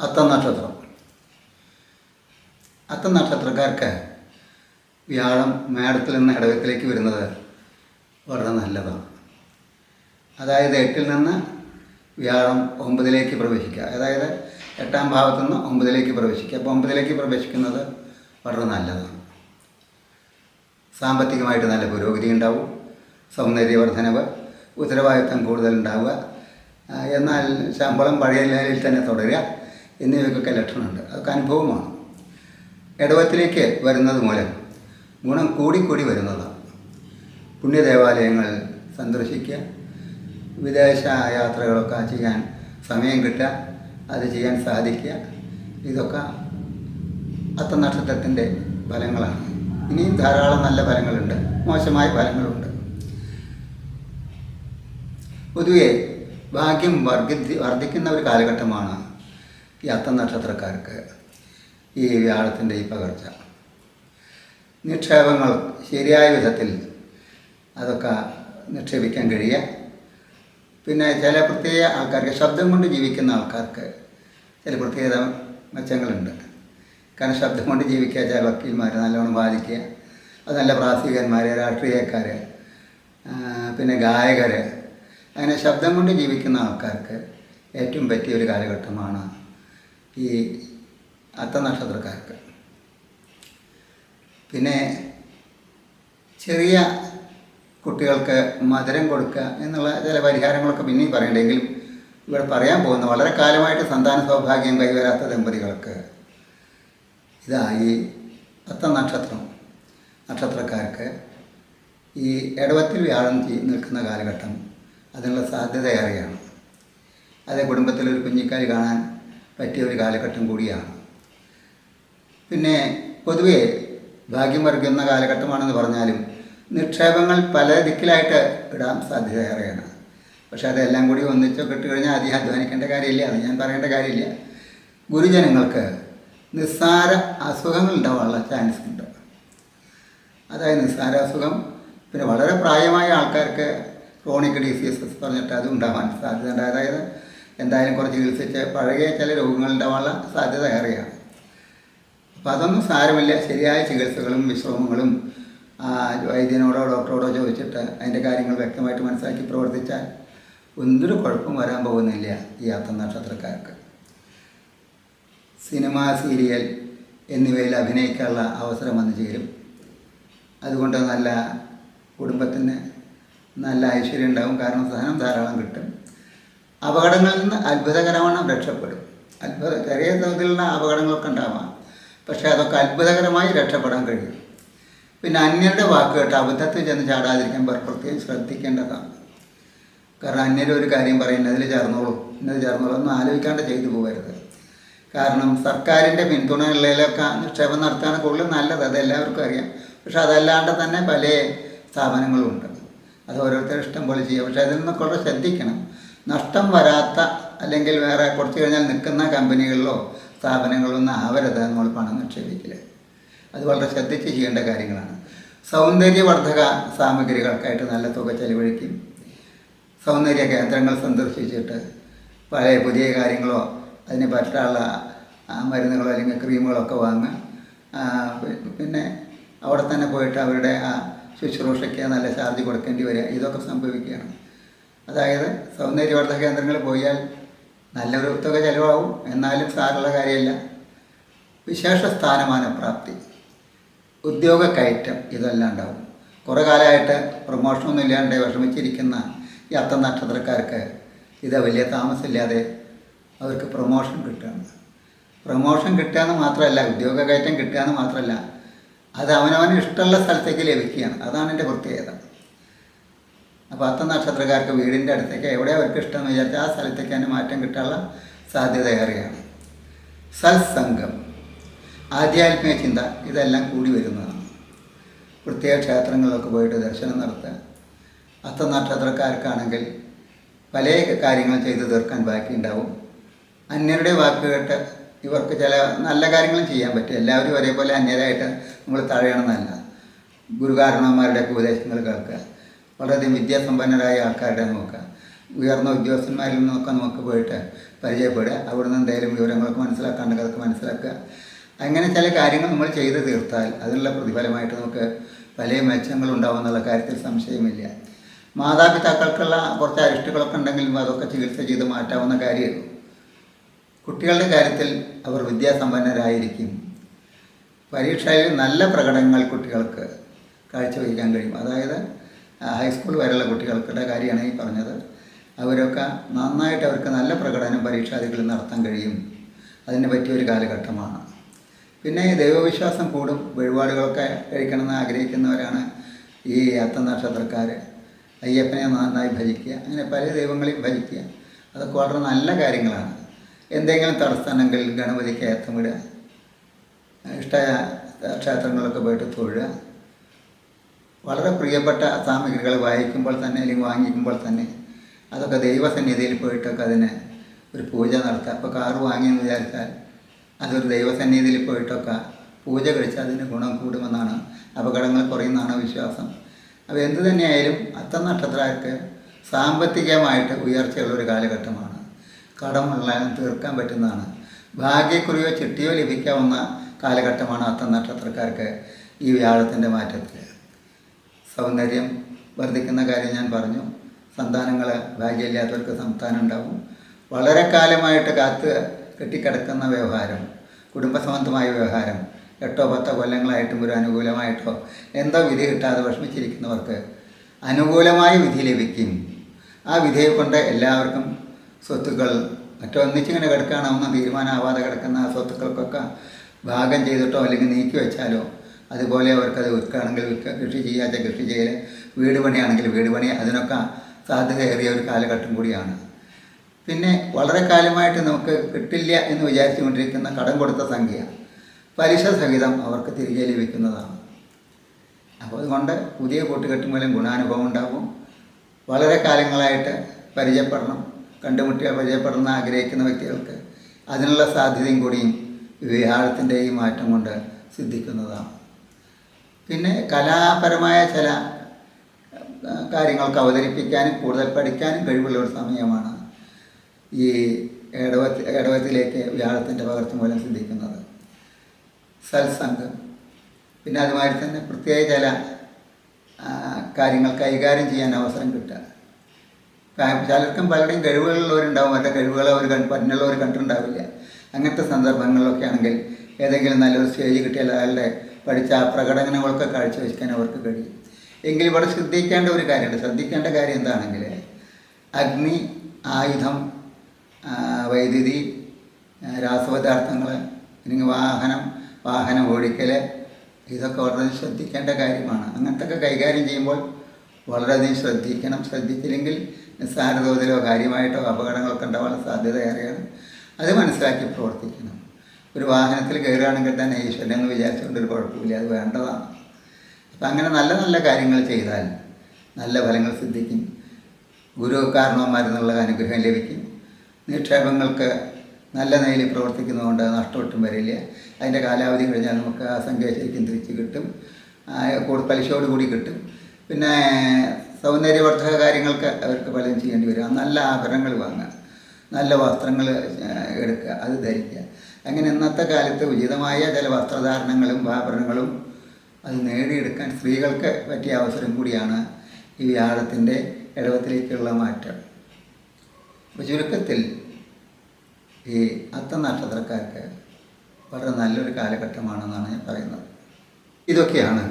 അത്തം നക്ഷത്രം അത്തം നക്ഷത്രക്കാർക്ക് വ്യാഴം മേടത്തിൽ നിന്ന് ഇടവത്തിലേക്ക് വരുന്നത് വളരെ നല്ലതാണ്. അതായത് എട്ടിൽ നിന്ന് വ്യാഴം ഒമ്പതിലേക്ക് പ്രവേശിക്കുക. അതായത് എട്ടാം ഭാവത്തു നിന്ന് ഒമ്പതിലേക്ക് പ്രവേശിക്കുക. അപ്പോൾ ഒമ്പതിലേക്ക് പ്രവേശിക്കുന്നത് വളരെ നല്ലതാണ്. സാമ്പത്തികമായിട്ട് നല്ല പുരോഗതി ഉണ്ടാവും. സൗന്ദര്യവർദ്ധനവ് ഉത്തരവാദിത്തം കൂടുതലുണ്ടാവുക എന്നാൽ ശമ്പളം പഴയ നിലയിൽ തന്നെ തുടരുക. എന്നിവയ്ക്കൊക്കെ ലക്ഷണമുണ്ട്. അതൊക്കെ അനുഭവമാണ്. ഇടവത്തിലേക്ക് വരുന്നത് മൂലം ഗുണം കൂടിക്കൂടി വരുന്നതാണ്. പുണ്യദേവാലയങ്ങൾ സന്ദർശിക്കുക വിദേശ യാത്രകളൊക്കെ ചെയ്യാൻ സമയം കിട്ടുക അത് ചെയ്യാൻ സാധിക്കുക ഇതൊക്കെ അത്ത നക്ഷത്രത്തിന്റെ ഫലങ്ങളാണ്. ഇനിയും ധാരാളം നല്ല ഫലങ്ങളുണ്ട്. മോശമായ ഫലങ്ങളുണ്ട്. പൊതുവെ ഭാഗ്യം വർദ്ധി വർദ്ധിക്കുന്ന ഒരു കാലഘട്ടമാണ് ഈ അത്ത നക്ഷത്രക്കാർക്ക് ഈ വ്യാഴത്തിന്റെ ഈ പകർച്ച. നിക്ഷേപങ്ങൾ ശരിയായ വിധത്തിൽ അതൊക്കെ നിക്ഷേപിക്കാൻ കഴിയുക. പിന്നെ ചില പ്രത്യേക ആൾക്കാർക്ക് ശബ്ദം കൊണ്ട് ജീവിക്കുന്ന ആൾക്കാർക്ക് ചില പ്രത്യേകത മെച്ചങ്ങളുണ്ട്. കാരണം ശബ്ദം കൊണ്ട് ജീവിക്കുക ചില വക്കീൽമാർ നല്ലോണം ബാധിക്കുക അത് നല്ല പ്രാസികന്മാർ രാഷ്ട്രീയക്കാർ പിന്നെ ഗായകർ അങ്ങനെ ശബ്ദം കൊണ്ട് ജീവിക്കുന്ന ആൾക്കാർക്ക് ഏറ്റവും പറ്റിയ ഒരു കാലഘട്ടമാണ് ഈ അത്ത നക്ഷത്രക്കാർക്ക് പിന്നെ ചെറിയ കുട്ടികൾക്ക് മധുരം കൊടുക്കുക എന്നുള്ള ചില പരിഹാരങ്ങളൊക്കെ പിന്നെയും പറയണ്ടെങ്കിലും ഇവിടെ പറയാൻ പോകുന്ന വളരെ കാലമായിട്ട് സന്താന സൗഭാഗ്യം കൈവരാത്ത ദമ്പതികൾക്ക് ഇതായി ഈ പത്ത നക്ഷത്രം നക്ഷത്രക്കാർക്ക് ഈ ഇടവത്തിൽ വ്യാഴം നിൽക്കുന്ന കാലഘട്ടം അതിനുള്ള സാധ്യത അതേ കുടുംബത്തിലൊരു കുഞ്ഞിക്കാലി കാണാൻ പറ്റിയ ഒരു കാലഘട്ടം കൂടിയാണ്. പിന്നെ പൊതുവേ ഭാഗ്യം വർഗുന്ന കാലഘട്ടമാണെന്ന് പറഞ്ഞാലും നിക്ഷേപങ്ങൾ പല ദിക്കിലായിട്ട് ഇടാൻ സാധ്യത ഏറെയാണ് പക്ഷേ അതെല്ലാം കൂടി ഒന്നിച്ചൊക്കെ ഇട്ട് കഴിഞ്ഞാൽ അധികം അധ്വാനിക്കേണ്ട കാര്യമില്ല അത് ഞാൻ പറയേണ്ട കാര്യമില്ല. ഗുരുജനങ്ങൾക്ക് നിസ്സാര അസുഖങ്ങൾ ഉണ്ടാവാനുള്ള ചാൻസ് ഉണ്ട്. അതായത് നിസ്സാര അസുഖം പിന്നെ വളരെ പ്രായമായ ആൾക്കാർക്ക് ക്രോണിക് ഡിസീസസ് പറഞ്ഞിട്ട് അത് ഉണ്ടാവാൻ സാധ്യതയുണ്ട് അതായത് എന്തായാലും കുറച്ച് ചികിത്സിച്ച് പഴകിയ ചില രോഗങ്ങൾ ഉണ്ടാവാനുള്ള സാധ്യത ഏറെയാണ്. അപ്പോൾ അതൊന്നും സാരമില്ല. ശരിയായ ചികിത്സകളും വിശ്രമങ്ങളും വൈദ്യനോടോ ഡോക്ടറോടോ ചോദിച്ചിട്ട് അതിന്റെ കാര്യങ്ങൾ വ്യക്തമായിട്ട് മനസ്സിലാക്കി പ്രവർത്തിച്ചാൽ എന്തൊരു കുഴപ്പം വരാൻ പോകുന്നില്ല ഈ അത്തം നക്ഷത്രക്കാർക്ക്. സിനിമ സീരിയൽ എന്നിവയിൽ അഭിനയിക്കാനുള്ള അവസരം വന്നു ചേരും. അതുകൊണ്ട് നല്ല കുടുംബത്തിന് നല്ല ഐശ്വര്യം ഉണ്ടാകും കാരണം സഹനം ധാരാളം കിട്ടും. അപകടങ്ങളിൽ നിന്ന് അത്ഭുതകരമാണ് രക്ഷപ്പെടും. അത്ഭുത ചെറിയ തോതിലുള്ള അപകടങ്ങളൊക്കെ ഉണ്ടാവാം. പക്ഷേ അതൊക്കെ അത്ഭുതകരമായി രക്ഷപ്പെടാൻ കഴിയും. പിന്നെ അന്യരുടെ വാക്ക് കേട്ട് അബദ്ധത്തിൽ ചെന്ന് ചാടാതിരിക്കാൻ പ്ര- പ്രത്യേകം ശ്രദ്ധിക്കേണ്ടതാണ്. കാരണം അന്യർ ഒരു കാര്യം പറയുന്നത് അതിൽ ചേർന്നോളൂ. ഇന്നത് ചേർന്നോളൂ. ഒന്നും ആലോചിക്കാണ്ട് ചെയ്തു പോകരുത്. കാരണം സർക്കാരിന്റെ പിന്തുണകളിലൊക്കെ നിക്ഷേപം നടത്താണ് കൂടുതൽ നല്ലത് അത് എല്ലാവർക്കും അറിയാം. പക്ഷെ അതല്ലാണ്ട് തന്നെ പല സ്ഥാപനങ്ങളും ഉണ്ട്. അത് ഓരോരുത്തരും ഇഷ്ടം പോലെ ചെയ്യാം. പക്ഷെ അതിൽ നിന്നൊക്കെ ശ്രദ്ധിക്കണം. നഷ്ടം വരാത്ത അല്ലെങ്കിൽ വേറെ കുറച്ച് കഴിഞ്ഞാൽ നിൽക്കുന്ന കമ്പനികളിലോ സ്ഥാപനങ്ങളിലോ ഒന്നും ആവരുത് നമ്മൾ പണം നിക്ഷേപിക്കില്ല അത് വളരെ ശ്രദ്ധിച്ച് ചെയ്യേണ്ട കാര്യങ്ങളാണ്. സൗന്ദര്യവർദ്ധക സാമഗ്രികൾക്കായിട്ട് നല്ല തുക ചെലവഴിക്കും. സൗന്ദര്യ കേന്ദ്രങ്ങൾ സന്ദർശിച്ചിട്ട് പഴയ പുതിയ കാര്യങ്ങളോ അതിന് പറ്റാനുള്ള മരുന്നുകളോ അല്ലെങ്കിൽ ക്രീമുകളോ ഒക്കെ വാങ്ങുക പിന്നെ അവിടെ തന്നെ പോയിട്ട് അവരുടെ ആ ശുശ്രൂഷയ്ക്ക് നല്ല ചാർജ് കൊടുക്കേണ്ടി വരിക. ഇതൊക്കെ സംഭവിക്കുകയാണ്. അതായത് സൗന്ദര്യവർദ്ധ കേന്ദ്രങ്ങളിൽ പോയാൽ നല്ലൊരു തുക ചിലവാകും. എന്നാലും സാറുള്ള കാര്യമില്ല. വിശേഷ സ്ഥാനമാന പ്രാപ്തി. ഉദ്യോഗ കയറ്റം ഇതെല്ലാം ഉണ്ടാവും. കുറേ കാലമായിട്ട് പ്രൊമോഷനൊന്നും ഇല്ലാണ്ട് വിഷമിച്ചിരിക്കുന്ന ഈ അത്ത നക്ഷത്രക്കാർക്ക് ഇത് വലിയ താമസമില്ലാതെ അവർക്ക് പ്രൊമോഷൻ കിട്ടുകയാണ്. പ്രൊമോഷൻ കിട്ടുക എന്ന് മാത്രമല്ല ഉദ്യോഗ കയറ്റം കിട്ടുക എന്ന് മാത്രമല്ല അത് അവനവന് ഇഷ്ടമുള്ള സ്ഥലത്തേക്ക് ലഭിക്കുകയാണ്. അതാണ് എന്റെ പ്രത്യേകത. അപ്പോൾ അത്ത നക്ഷത്രക്കാർക്ക് വീടിന്റെ അടുത്തേക്ക് എവിടെ അവർക്ക് ഇഷ്ടമെന്ന് വിചാരിച്ചാൽ ആ സ്ഥലത്തേക്ക് തന്നെ മാറ്റം കിട്ടാനുള്ള സാധ്യത ഏറെയാണ്. സത്സംഗം ആധ്യാത്മിക ചിന്ത ഇതെല്ലാം കൂടി വരുന്നതാണ്. പ്രത്യേക ക്ഷേത്രങ്ങളിലൊക്കെ പോയിട്ട് ദർശനം നടത്തുക. അത്ത നക്ഷത്രക്കാർക്കാണെങ്കിൽ പല കാര്യങ്ങൾ ചെയ്തു തീർക്കാൻ ബാക്കിയുണ്ടാവും. അന്യരുടെ വാക്ക് കേട്ട് ഇവർക്ക് ചില നല്ല കാര്യങ്ങളും ചെയ്യാൻ പറ്റും. എല്ലാവരും ഒരേപോലെ അന്യരായിട്ട് നമ്മൾ തഴയണമെന്നല്ല ഗുരുകാരണന്മാരുടെ ഉപദേശങ്ങൾ കേൾക്കുക. വളരെയധികം വിദ്യാസമ്പന്നരായ ആൾക്കാരുടെ നോക്കുക ഉയർന്ന ഉദ്യോഗസ്ഥന്മാരിൽ നിന്നൊക്കെ നമുക്ക് പോയിട്ട് പരിചയപ്പെടുക. അവിടുന്ന് എന്തെങ്കിലും വിവരങ്ങളൊക്കെ മനസ്സിലാക്കാണ്ട് അതൊക്കെ മനസ്സിലാക്കുക. അങ്ങനെ ചില കാര്യങ്ങൾ നമ്മൾ ചെയ്ത് തീർത്താൽ അതിനുള്ള പ്രതിഫലമായിട്ട് നമുക്ക് പല മെച്ചങ്ങളുണ്ടാവും എന്നുള്ള കാര്യത്തിൽ സംശയമില്ല. മാതാപിതാക്കൾക്കുള്ള കുറച്ച് അരിഷ്ടുകളൊക്കെ ഉണ്ടെങ്കിലും അതൊക്കെ ചികിത്സ ചെയ്ത് മാറ്റാവുന്ന കാര്യമുള്ളൂ കുട്ടികളുടെ കാര്യത്തിൽ അവർ വിദ്യാസമ്പന്നരായിരിക്കും. പരീക്ഷയിൽ നല്ല പ്രകടനങ്ങൾ കുട്ടികൾക്ക് കാഴ്ചവയ്ക്കാൻ കഴിയും. അതായത് ഹൈസ്കൂൾ വരെയുള്ള കുട്ടികൾക്കുടെ കാര്യമാണ് ഈ പറഞ്ഞത്. അവരൊക്കെ നന്നായിട്ട് അവർക്ക് നല്ല പ്രകടനം പരീക്ഷാദികളിൽ നടത്താൻ കഴിയും. അതിനെ പറ്റിയൊരു കാലഘട്ടമാണ്. പിന്നെ ദൈവവിശ്വാസം കൂടും വഴിപാടുകളൊക്കെ കഴിക്കണമെന്ന് ആഗ്രഹിക്കുന്നവരാണ് ഈ അത്ത നക്ഷത്രക്കാർ അയ്യപ്പനെ നന്നായി ഭജിക്കുക അങ്ങനെ പല ദൈവങ്ങളെയും ഭജിക്കുക. അതൊക്കെ വളരെ നല്ല കാര്യങ്ങളാണ്. എന്തെങ്കിലും തടസ്സമുണ്ടെങ്കിൽ ഗണപതിക്ക് ഏത്തം വിടുക ഇഷ്ട ക്ഷേത്രങ്ങളിലൊക്കെ പോയിട്ട് തൊഴുക വളരെ പ്രിയപ്പെട്ട സാമഗ്രികൾ വായിക്കുമ്പോൾ തന്നെ അല്ലെങ്കിൽ വാങ്ങിക്കുമ്പോൾ തന്നെ അതൊക്കെ ദൈവസന്നിധിയിൽ പോയിട്ടൊക്കെ അതിന് ഒരു പൂജ നടത്തുക അപ്പോൾ കാറ് വാങ്ങിയെന്ന് വിചാരിച്ചാൽ അതൊരു ദൈവസന്നിധിയിൽ പോയിട്ടൊക്കെ പൂജ കഴിച്ചാൽ അതിന് ഗുണം കൂടുമെന്നാണ് അപകടങ്ങൾ കുറയുന്നതാണ് വിശ്വാസം. അപ്പോൾ എന്തു തന്നെയായാലും അത്ത നക്ഷത്രക്കാർക്ക് സാമ്പത്തികമായിട്ട് ഉയർച്ചയുള്ള ഒരു കാലഘട്ടമാണ്. കടമുള്ളാലും തീർക്കാൻ പറ്റുന്നതാണ്. ഭാഗ്യക്കുറിയോ ചിട്ടിയോ ലഭിക്കാവുന്ന കാലഘട്ടമാണ് അത്ത നക്ഷത്രക്കാർക്ക് ഈ വ്യാഴത്തിന്റെ മാറ്റത്തിൽ. സൗന്ദര്യം വർദ്ധിക്കുന്ന കാര്യം ഞാൻ പറഞ്ഞു. സന്താനങ്ങൾ ഭാഗ്യമില്ലാത്തവർക്ക് സംസ്ഥാനം ഉണ്ടാവും. വളരെ കാലമായിട്ട് കാത്ത് കെട്ടിക്കിടക്കുന്ന വ്യവഹാരം കുടുംബസംബന്ധമായ വ്യവഹാരം എട്ടോ പത്തോ കൊല്ലങ്ങളായിട്ടും ഒരു അനുകൂലമായിട്ടോ എന്തോ വിധി കിട്ടാതെ വിഷമിച്ചിരിക്കുന്നവർക്ക് അനുകൂലമായ വിധി ലഭിക്കും. ആ വിധിയെ കൊണ്ട് എല്ലാവർക്കും സ്വത്തുക്കൾ മറ്റൊന്നിച്ചിങ്ങനെ കിടക്കുകയാണെന്ന് തീരുമാനമാവാതെ കിടക്കുന്ന സ്വത്തുക്കൾക്കൊക്കെ ഭാഗം ചെയ്തിട്ടോ അല്ലെങ്കിൽ നീക്കി വെച്ചാലോ അതുപോലെ അവർക്കത് വിൽക്കുകയാണെങ്കിൽ വിൽക്കുക. കൃഷി ചെയ്യാത്ത കൃഷി ചെയ്യൽ വീട് പണിയാണെങ്കിൽ വീട് പണി. അതിനൊക്കെ സാധ്യതയേറിയ ഒരു കാലഘട്ടം കൂടിയാണ്. പിന്നെ വളരെ കാലമായിട്ട് നമുക്ക് കിട്ടില്ല എന്ന് വിചാരിച്ചുകൊണ്ടിരിക്കുന്ന കടം കൊടുത്ത സംഖ്യ. പലിശ സഹിതം അവർക്ക് തിരികെ ലഭിക്കുന്നതാണ്. അപ്പോൾ അതുകൊണ്ട് പുതിയ കൂട്ടുകെട്ട് മൂലം ഗുണാനുഭവം ഉണ്ടാകും. വളരെ കാലങ്ങളായിട്ട് പരിചയപ്പെടണം. കണ്ടുമുട്ടിയാൽ പരിചയപ്പെടണം ആഗ്രഹിക്കുന്ന വ്യക്തികൾക്ക്. അതിനുള്ള സാധ്യതയും കൂടിയും ഈ മാറ്റം കൊണ്ട് സിദ്ധിക്കുന്നതാണ്. പിന്നെ കലാപരമായ ചില കാര്യങ്ങൾക്ക് അവതരിപ്പിക്കാനും കൂടുതൽ പഠിക്കാനും കഴിവുള്ള ഒരു സമയമാണ് ഈ ഏടവത്തി ഇടവത്തിലേക്ക് വ്യാഴത്തിന്റെ പകർച്ച മൂലം സിദ്ധിക്കുന്നത്. സത്സംഗം. പിന്നെ അതുമാതിരി തന്നെ പ്രത്യേക ചില കാര്യങ്ങൾ കൈകാര്യം ചെയ്യാൻ അവസരം കിട്ടുക. ചിലർക്കും പലരുടെയും കഴിവുകളുള്ളവരുണ്ടാവും. അവരുടെ കഴിവുകൾ അവർ കണ്ട് പറഞ്ഞുള്ളവർ കണ്ടിട്ടുണ്ടാവില്ല. അങ്ങനത്തെ സന്ദർഭങ്ങളിലൊക്കെ ആണെങ്കിൽ ഏതെങ്കിലും നല്ലൊരു സ്റ്റേജ് കിട്ടിയാൽ അയാളുടെ പഠിച്ച ആ പ്രകടനങ്ങളൊക്കെ കാഴ്ചവെക്കാൻ അവർക്ക് കഴിയും. എങ്കിൽ ഇവിടെ ശ്രദ്ധിക്കേണ്ട ഒരു കാര്യമുണ്ട്. ശ്രദ്ധിക്കേണ്ട കാര്യം എന്താണെങ്കിൽ അഗ്നി ആയുധം വൈദ്യുതി രാസപദാർത്ഥങ്ങൾ അല്ലെങ്കിൽ വാഹനം വാഹനം ഓടിക്കൽ ഇതൊക്കെ വളരെ ശ്രദ്ധിക്കേണ്ട കാര്യമാണ്. അങ്ങനത്തെ ഒക്കെ കൈകാര്യം ചെയ്യുമ്പോൾ വളരെയധികം ശ്രദ്ധിക്കണം. ശ്രദ്ധിച്ചില്ലെങ്കിൽ നിസ്സാര തോതിലോ കാര്യമായിട്ടോ അപകടങ്ങളൊക്കെ ഉണ്ടാവാനുള്ള സാധ്യത ഏറെയാണ്. അത് മനസ്സിലാക്കി പ്രവർത്തിക്കണം. ഒരു വാഹനത്തിൽ കയറുകയാണെങ്കിൽ തന്നെ ഈശ്വരൻ എന്ന് വിചാരിച്ചുകൊണ്ട് ഒരു കുഴപ്പമില്ല അത് വേണ്ടതാണ്. അപ്പം അങ്ങനെ നല്ല നല്ല കാര്യങ്ങൾ ചെയ്താൽ നല്ല ഫലങ്ങൾ സിദ്ധിക്കും. ഗുരു കാരണവന്മാരിൽ നിന്നുള്ള അനുഗ്രഹം ലഭിക്കും. നിക്ഷേപങ്ങൾക്ക് നല്ല നിലയിൽ പ്രവർത്തിക്കുന്നതുകൊണ്ട് നഷ്ടമൊട്ടും വരില്ല. അതിന്റെ കാലാവധി കഴിഞ്ഞാൽ നമുക്ക് ആ സംഖ്യ ശരിക്കും തിരിച്ച് കിട്ടും കൂടുതൽ പലിശയോട് കൂടി കിട്ടും. പിന്നെ സൗന്ദര്യവർദ്ധക കാര്യങ്ങൾക്ക് അവർക്ക് പലതും ചെയ്യേണ്ടി വരും. നല്ല ആഭരണങ്ങൾ വാങ്ങുക നല്ല വസ്ത്രങ്ങൾ എടുക്കുക അത് ധരിക്കുക. അങ്ങനെ ഇന്നത്തെ കാലത്ത് ഉചിതമായ ചില വസ്ത്രധാരണങ്ങളും ആഭരണങ്ങളും അത് നേടിയെടുക്കാൻ സ്ത്രീകൾക്ക് പറ്റിയ അവസരം കൂടിയാണ് ഈ വ്യാഴത്തിന്റെ ഇടവത്തിലേക്കുള്ള മാറ്റം. അപ്പോൾ ചുരുക്കത്തിൽ ഈ അത്ത നക്ഷത്രക്കാർക്ക് വളരെ നല്ലൊരു കാലഘട്ടമാണെന്നാണ് ഞാൻ പറയുന്നത്. ഇതൊക്കെയാണ്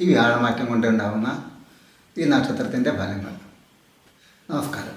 ഈ വ്യാഴമാറ്റം കൊണ്ടുണ്ടാകുന്ന ഈ നക്ഷത്രത്തിന്റെ ഫലങ്ങൾ. നമസ്കാരം.